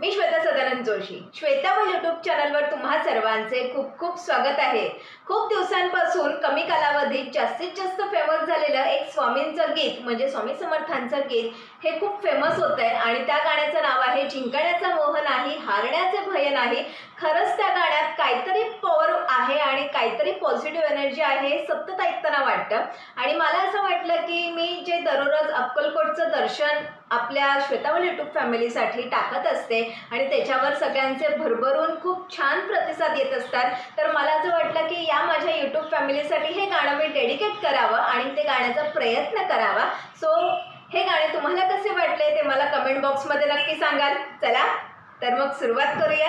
मी श्वेता सदानंद जोशी श्वेताबल यूट्यूब चॅनलवर तुम्हा सर्वांचे खूप खूप स्वागत आहे. खूप दिवसांपासून कमी कालावधीत जास्तीत जास्त फेमस झालेलं एक स्वामींचं गीत म्हणजे स्वामी समर्थांचं गीत हे खूप फेमस होत आहे आणि त्या गाण्याचं नाव आहे जिंकण्याचा मोह नाही हारण्याचे भय नाही. खरंच त्या गाण्यात काहीतरी पॉवर आहे काहीतरी पॉझिटिव्ह एनर्जी आहे सतत ऐकताना वाटतं. आणि मला असं वाटलं की मी जे दररोज अक्कलकोटचं दर्शन आपल्या श्वेतावल यूट्यूब फॅमिलीसाठी टाकत असते आणि त्याच्यावर सगळ्यांचे भरभरून खूप छान प्रतिसाद येत असतात तर मला असं वाटलं की या माझ्या यूट्यूब फॅमिलीसाठी हे गाणं मी डेडिकेट करावं आणि ते गाण्याचा प्रयत्न करावा. सो हे गाणे तुम्हाला कसे वाटले ते मला कमेंट बॉक्समध्ये नक्की सांगाल. चला तर मग सुरुवात करूया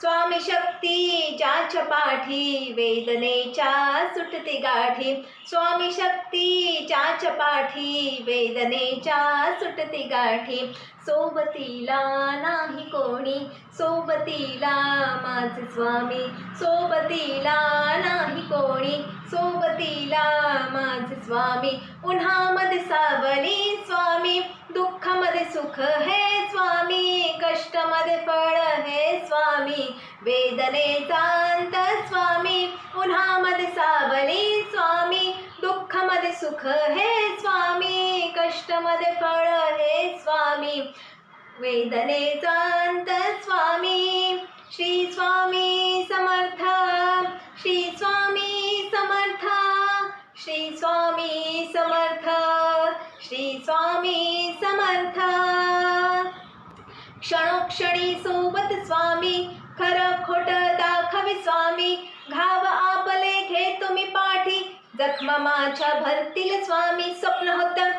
स्वामी शक्ती ज्याच्या पाठी वेदनेच्या सुटती गाठी. स्वामी शक्ती ज्याच्या पाठी वेदनेच्या सुटती गाठी. सोबतीला नाही कोणी सोबतीला माझे स्वामी. सोबतीला नाही कोणी सोबतीला माझे स्वामी. उन्हामध्ये सावली स्वामी दुःखामध्ये सुख हे स्वामी. कष्टमध्ये फळ हे स्वामी. वेदनेचा अंत स्वामी. उन्हामध्ये सावली स्वामी. दुःखमध्ये सुख हे स्वामी. कष्टमध्ये फळ हे स्वामी. वेदनेचा अंत स्वामी. श्री स्वामी समर्थ. श्री स्वामी समर्थ. श्री स्वामी समर्थ. श्री स्वामी समर्थ. क्षणोक्षणी सोबत स्वामी खरं खोट दाखवी स्वामी घाव आपले घे तुम्ही पाठी जखमा माझ्या भरतील स्वामी स्वप्न होतं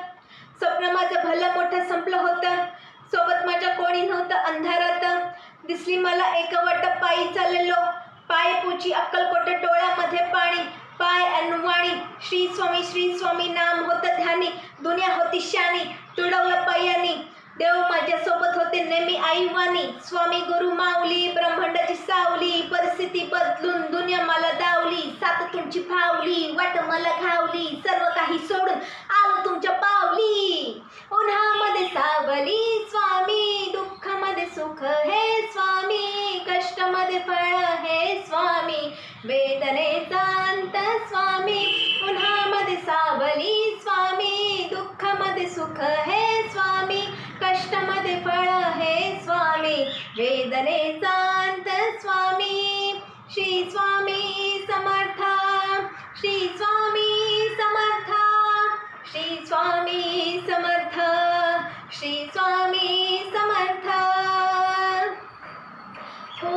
स्वप्न माझं भलं मोठं संपलं होतं सोबत माझ्या कोणी नव्हतं अंधारात दिसली मला एक वाट पायी चाललो पाय पुची अक्कलकोट डोळ्यामध्ये पाणी पाय अनवाणी श्री स्वामी श्री स्वामी नाम होतं ध्यानी दुनिया होती शानी तुडवलं पायानी देव माझ्यासोबत होते नेहमी आईवानी. स्वामी गुरु माऊली ब्रह्मांडाची सावली परिस्थिती बदलून दुनिया मला दावली. सात तुमची फावली वाट मला घावली सर्व काही सोडून आलो तुमच्या पावली. उन्हामध्ये सावली स्वामी दुःखामध्ये सुख हे स्वामी कष्टामध्ये फळ हे स्वामी वेदनेचा अंत स्वामी. उन्हामध्ये सावली स्वामी दुःखामध्ये सुख हे वेदनेचा स्वामी श्री स्वामी समर्थ श्री स्वामी समर्थ श्री स्वामी समर्थ श्री स्वामी समर्थ. हो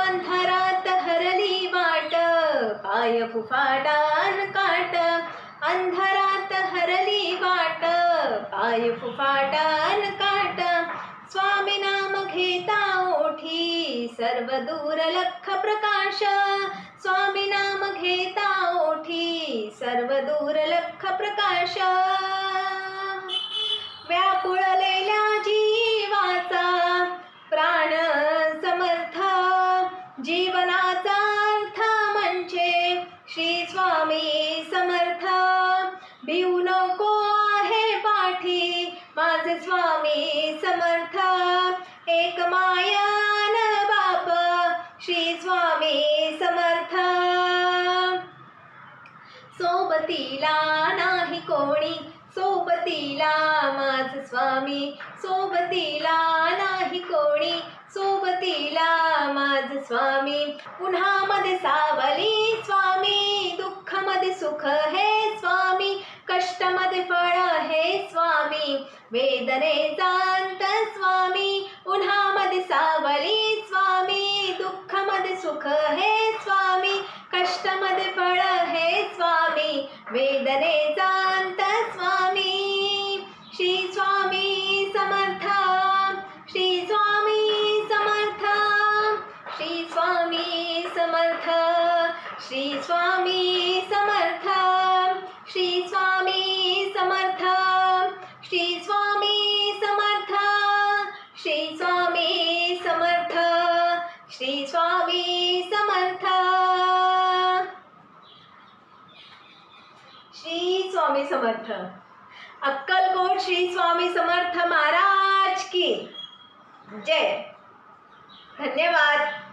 अंधारात हरली वाट पाय फुफाटान काट अंधारात हरली वाट पाय फुफाटान काट. स्वामी नाम घेता ओठी सर्व दूर लख प्रकाश. स्वामी नाम घेता ओठी सर्व दूर लख प्रकाश. व्याकुळलेल्या जीवाचा प्राण समर्थ. जीवना माझे स्वामी समर्थ एक मायान बाप श्री स्वामी समर्थ. सोबतीला नाही कोणी सोबतीला माझ स्वामी. सोबतीला नाही कोणी सोबतीला माझ स्वामी. उन्हामध्ये सावली स्वामी दुःखामध्ये सुख हे स्वामी. कष्टमध्ये फळ हे स्वामी. वेदनेचा अंत स्वामी. उन्हामध्ये सावली स्वामी. दुःखमध्ये सुख हे स्वामी. कष्टमध्ये फळ हे स्वामी. वेदनेचा अंत स्वामी. श्री स्वामी समर्थ. श्री स्वामी समर्थ. श्री स्वामी समर्थ. श्री स्वामी समर्थ. श्री स्वामी श्री स्वामी समर्थ. श्री स्वामी समर्थ. श्री स्वामी समर्थ. श्री स्वामी समर्थ. अक्कलकोट श्री स्वामी समर्थ महाराज की. जय. धन्यवाद.